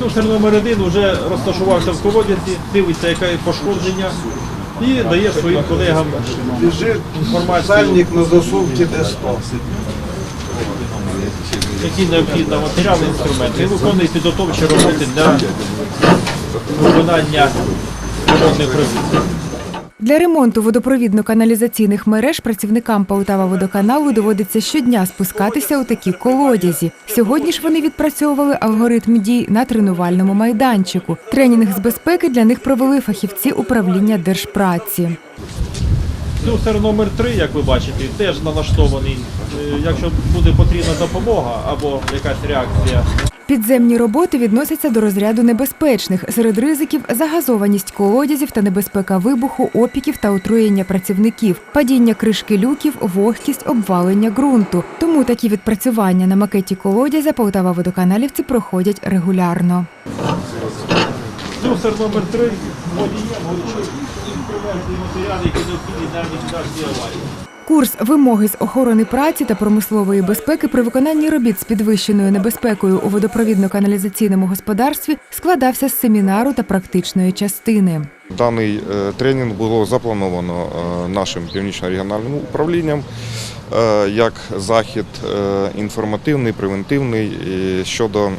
Слюсар номер один вже розташувався в колодязі, дивиться, яке пошкодження, і дає своїм колегам інформацію, на засувці Д100. які необхідні матеріали, інструменти, і виконує підготовчі роботи для виконання природних робіт. Для ремонту водопровідно-каналізаційних мереж працівникам Полтава водоканалу доводиться щодня спускатися у такі колодязі. Сьогодні ж вони відпрацьовували алгоритм дій на тренувальному майданчику. Тренінг з безпеки для них провели фахівці управління держпраці. Слюсар номер 3 як ви бачите, теж налаштований. Е, Якщо буде потрібна допомога або якась реакція Підземні роботи відносяться до розряду небезпечних. Серед ризиків загазованість колодязів та небезпека вибуху, опіків та отруєння працівників, падіння кришки люків, вогкість, обвалення ґрунту. Тому такі відпрацювання на макеті колодязя Полтава водоканалівці проходять регулярно. Слюсар номер 3 водієм і матеріали, які необхідні для ліквідації аварії. Курс вимоги з охорони праці та промислової безпеки при виконанні робіт з підвищеною небезпекою у водопровідно-каналізаційному господарстві складався з семінару та практичної частини. Даний е, тренінг було заплановано е, нашим північно-регіональним управлінням е, як захід інформативний, превентивний щодо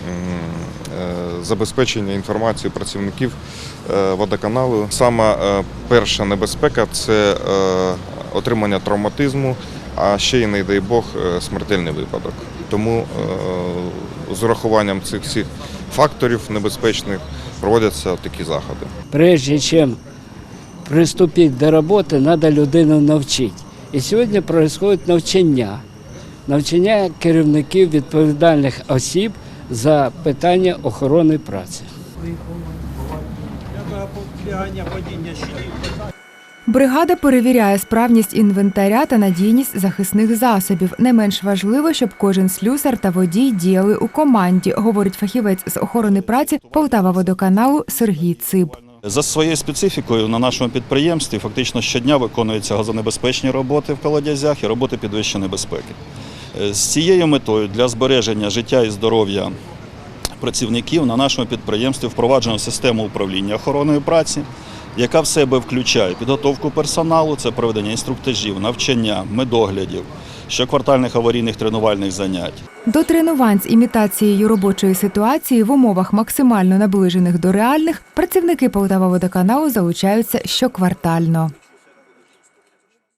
забезпечення інформації працівників е, водоканалу. Саме е, перша небезпека це е, отримання травматизму, а ще й, не дай Бог, смертельний випадок. Тому з урахуванням цих всіх факторів небезпечних проводяться такі заходи. прежде чем приступить до роботи, треба людину навчити. І сьогодні происходит навчання. Навчання керівників відповідальних осіб за питання охорони праці. Бригада перевіряє справність інвентаря та надійність захисних засобів. Не менш важливо, щоб кожен слюсар та водій діяли у команді, говорить фахівець з охорони праці Полтава водоканалу Сергій Циб. За своєю специфікою на нашому підприємстві фактично щодня виконуються газонебезпечні роботи в колодязях і роботи підвищеної безпеки. Е, З цією метою для збереження життя і здоров'я працівників на нашому підприємстві впроваджено систему управління охороною праці, яка в себе включає підготовку персоналу, це проведення інструктажів, навчання, медоглядів, щоквартальних аварійних тренувальних занять. До тренувань з імітацією робочої ситуації в умовах максимально наближених до реальних працівники Полтава водоканалу залучаються щоквартально.